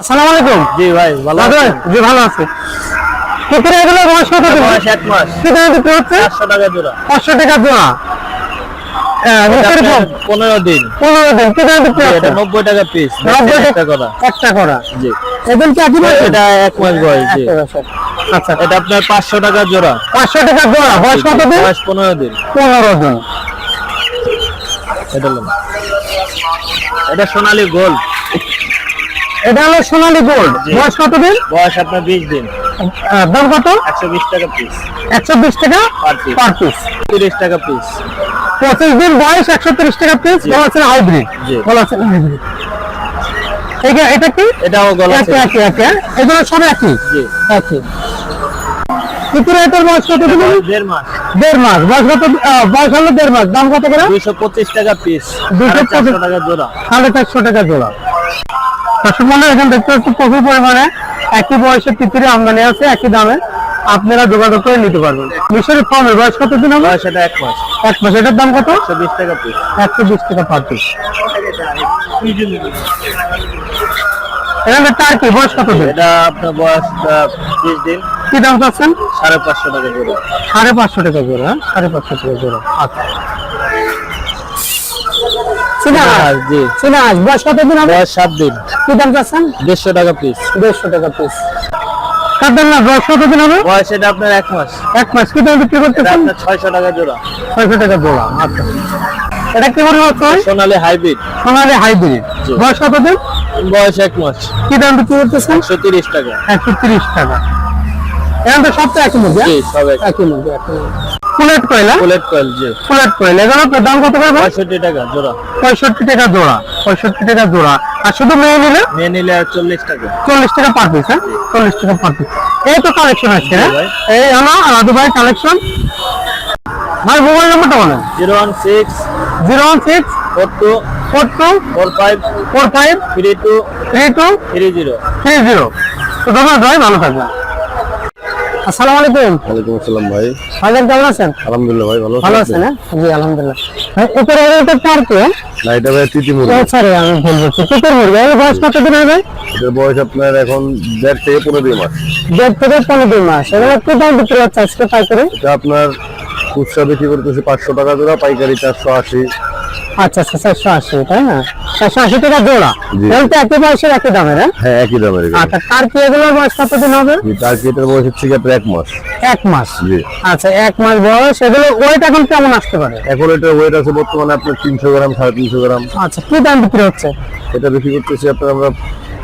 আসসালামু আলাইকুম। জি ভাই ভালো আছেন? জি ভালো আছে। পুকুরে এগুলো বয়স কত দিন বয়স এক মাস। কি দামে হচ্ছে? চারশো টাকা জোড়া। পাঁচশো টাকা জোড়া। এটা কীরকম? আপনার পনেরো দিন। পনেরো দিন। কি দামে হচ্ছে? নব্বই টাকা পিস নব্বই একটা করা। একটা করা। জি। এদের কি একই বয়স? এটা এক মাস বয়স জি। আচ্ছা। এটা আপনার পাঁচশো টাকা জোড়া। পাঁচশো টাকা জোড়া। বয়স কত দিন? বয়স পনেরো দিন। পনেরো দিন। এটা এটা সোনালী গোল্ড। এটা হলো সোনালী গোল্ড বয়স কত দিন? বয়স আপনার বিশ দিন। দাম কত? একশো বিশ টাকা পিস একশো বিশ টাকা পার পিস তিরিশ টাকা পিস পঁচিশ দিন বয়স একশো তিরিশ টাকা পিস। বলা আছে হাইব্রিড বলা আছে হাইব্রিড এটা এটা কি? এটাও গলা একই একই একই এগুলো সব একই? জি। একই। কুকুরের এটার বয়স কত দিন? দেড় মাস। দেড় মাস। বয়স কত বয়স হলো দেড় মাস। দাম কত করে? দুইশো পঁচিশ টাকা পিস 225 চারশো টাকা জোড়া। সাড়ে চারশো টাকা জোড়া। দর্শক এখানে দেখতে পাচ্ছি প্রচুর পরিমাণে একই বয়সের তিতিরে আমদানি আছে একই দামে আপনারা যোগাযোগ করে নিতে পারবেন। মিশরের ফর্মের বয়স কত দিন হবে? এটা এক মাস। এক মাস। এটার দাম কত? একশো বিশ টাকা পিস একশো বিশ টাকা পার পিস এখানে টার্কি বয়স কত এটা আপনার বয়স বিশ দিন। কি দাম চাচ্ছেন? সাড়ে পাঁচশো টাকা জোড়া সাড়ে পাঁচশো টাকা জোড়া হ্যাঁ? সাড়ে পাঁচশো টাকা জোড়া আচ্ছা। সিনাজ জি। সিনাজ বয়স কত হবে? বয়স সাত দিন। কি দাম চাচ্ছেন? দেড়শো টাকা পিস দেড়শো টাকা পিস কাটার না বয়স কত হবে? বয়স এটা আপনার এক মাস। এক মাস। কি দাম বিক্রি করতেছেন? ছয়শো টাকা জোড়া। ছয়শো টাকা জোড়া আচ্ছা। এটা কি হচ্ছে সোনালী হাইব্রিড। সোনালি হাইব্রিড। বয়স কত দিন বয়স এক মাস। কি দাম বিক্রি করতেছেন? একশো তিরিশ টাকা। একশো তিরিশ টাকা। এখন তো সব একই মধ্যে জি সব একই। মধ্যে একই ফুলেট কয়লা? বুলেট কয়েল জি। ফুলেট কয়লা। এগুলো দাম কত করে? পঁয়ষট্টি টাকা জোড়া। পঁয়ষট্টি টাকা জোড়া পঁয়ষট্টি টাকা জোড়া। আর শুধু মেয়ে নিলে? নিয়ে নিলে চল্লিশ টাকা। চল্লিশ টাকা পার পিস হ্যাঁ? চল্লিশ টাকা পার পিস এই তো কালেকশন আছে হ্যাঁ? এই হলো রাধু ভাই কালেকশন ভাই মোবাইল নাম্বারটা বলেন। Zero one six zero one six four two four two four five four five three two three two three zero. Three zero. তো ধন্যবাদ ভাই ভালো থাকবেন। আসসালামু আলাইকুম। ওয়ালাইকুম আসসালাম ভাই। ভাইজান কেমন আছেন? আলহামদুলিল্লাহ ভাই ভালো ভালো আছেন হ্যাঁ? জি আলহামদুলিল্লাহ। ভাই উপরে এটা কার কে? না এটা ভাই তিতি মুরগি। সরি আমি ভুল বলছি। কুকুর মুরগি এর বয়স কত দিন হবে? এটার বয়স আপনার এখন দেড় থেকে পনেরো দুই মাস। দেড় থেকে পনেরো দুই মাস। এগুলো কি দাম বিক্রি হচ্ছে আজকে তাই এটা আপনার খুচরা বিক্রি করতেছে পাঁচশো টাকা জোড়া পাইকারি চারশো আশি। আচ্ছা আচ্ছা চারশো আশি তাই না? চারশো আশি টাকা জোড়া। জি। তো একই বয়সের একই দামের হ্যাঁ? হ্যাঁ একই দামের। আচ্ছা তার কি এগুলোর বয়স কত হবে? তার কি এটার বয়স হচ্ছে আপনার এক মাস। এক মাস। জি। আচ্ছা এক মাস বয়স। এগুলো ওয়েট এখন কেমন আসতে পারে? এখন এটার ওয়েট আছে বর্তমানে আপনার তিনশো গ্রাম সাড়ে তিনশো গ্রাম। আচ্ছা কি দাম বিক্রি হচ্ছে? এটা বিক্রি করতেছি আপনার আমরা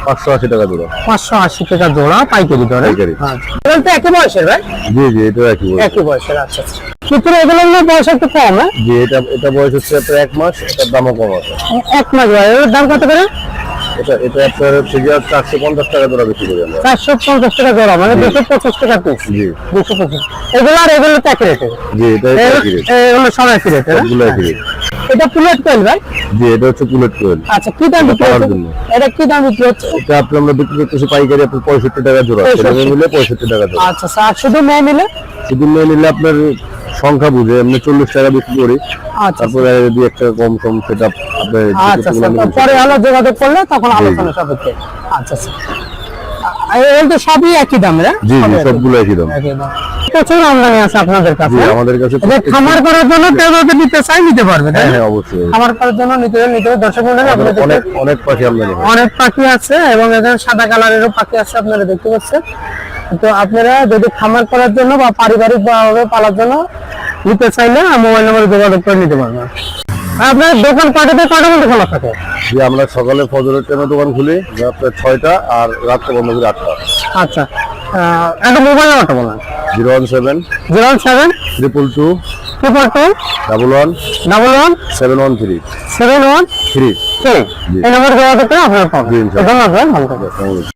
পাঁচশো আশি টাকা জোড়া। পাঁচশো আশি টাকা জোড়া পাইকারি দরে। পাইকারি। আচ্ছা তো একই বয়সের ভাই? জি জি এটা একই একই বয়সের আচ্ছা আচ্ছা। কিন্তু এগুলোর বয়স একটু কম হ্যাঁ? জি এটা এটা বয়স হচ্ছে আপনার এক মাস এটার দামও কম আছে। এক মাস বয়স। এর দাম কত করে? এটা এটা আপনার হচ্ছে গিয়ে চারশো পঞ্চাশ টাকা জোড়া বিক্রি করি আমরা। চারশো পঞ্চাশ টাকা জোড়া মানে দুশো পঁচিশ টাকা পিস জি। দুশো পঁচিশ। এগুলো আর এগুলো তো একই রেটে জি এটা এগুলো সব একই রেটে সবগুলো একই রেট এটা প্লেট তেল ভাই? জি এটা হচ্ছে কোয়েল। আচ্ছা কি দাম বিক্রি খাওয়ার হচ্ছে? এটা কি দাম বিক্রি হচ্ছে? এটা আপনি আমরা বিক্রি করতেছি পাইকারি পঁয়ষট্টি টাকা জোড়া। 65 মিলে পঁয়ষট্টি টাকা জোড়া। আচ্ছা স্যার শুধু মেয়ে নিলে শুধু মেয়ে নিলে আপনার সংখ্যা বুঝে চল্লিশ টাকা বিক্রি করি। আচ্ছা তারপরে যদি একটা কম সম সেটা আচ্ছা পরে হলো যোগাযোগ করলে তখন আলোচনা সাপেক্ষে। আচ্ছা স্যার সবই একই দাম জি সবই জি একই। সবগুলো একই দাম। প্রচুর আমদানি আছে আপনাদের কাছে। আমাদের কাছে খামার করার জন্য নিতে চাই নিতে পারবে হ্যাঁ? হ্যাঁ অবশ্যই। খামার করার জন্য নিতে নিতে দর্শক মন্ডলী আমাদের আপনাদের অনেক অনেক পাখি আমদানি অনেক পাখি আছে এবং এখানে সাদা কালারেরও পাখি আছে আপনারা দেখতে পাচ্ছেন। তো আপনারা যদি খামার করার জন্য বা পারিবারিক ভাবে পালার জন্য নিতে চাইলে মোবাইল নম্বরে যোগাযোগ করে নিতে পারবেন। আপনার দোকান পাঠাতে কটা মধ্যে খোলা থাকে? যে আমরা সকালে ফজরের টাইমে দোকান খুলি আপনার ছয়টা আর রাত্রে বন্ধ করি আটটা। আচ্ছা একটা মোবাইল নাম্বারটা বলেন। Zero one seven zero one seven triple two triple two double one double one seven one three seven one three. এই নম্বরে করে আপনারা পাবেন। ধন্যবাদ।